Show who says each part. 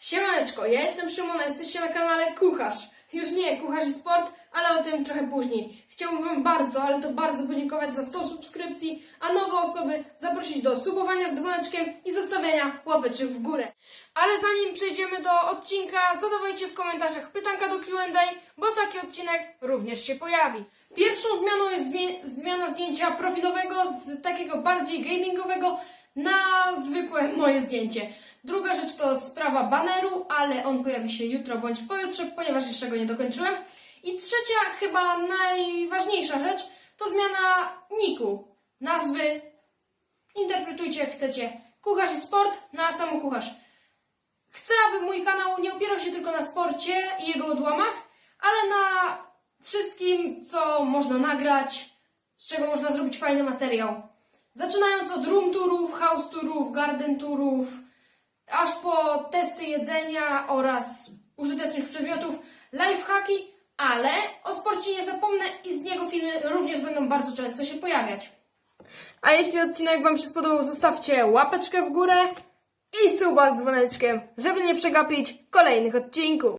Speaker 1: Siemaneczko, ja jestem Szymon, a jesteście na kanale Kucharz. Już nie Kucharz i Sport, ale o tym trochę później. Chciałbym Wam bardzo, ale to bardzo podziękować za 100 subskrypcji, a nowe osoby zaprosić do subowania z dzwoneczkiem i zostawiania łapeczek w górę. Ale zanim przejdziemy do odcinka, zadawajcie w komentarzach pytanka do Q&A, bo taki odcinek również się pojawi. Pierwszą zmianą jest zmiana zdjęcia profilowego z takiego bardziej gamingowego na zwykłe moje zdjęcie. Druga rzecz to sprawa baneru, ale on pojawi się jutro bądź pojutrze, ponieważ jeszcze go nie dokończyłem. I trzecia, chyba najważniejsza rzecz, to zmiana niku. Nazwy interpretujcie jak chcecie. Kucharz i sport na samo kucharz. Chcę, aby mój kanał nie opierał się tylko na sporcie i jego odłamach, ale na wszystkim, co można nagrać, z czego można zrobić fajny materiał. Zaczynając od room tourów, house tourów, garden tourów, aż po testy jedzenia oraz użytecznych przedmiotów, lifehacki, ale o sporcie nie zapomnę i z niego filmy również będą bardzo często się pojawiać. A jeśli odcinek Wam się spodobał, zostawcie łapeczkę w górę i suba z dzwoneczkiem, żeby nie przegapić kolejnych odcinków.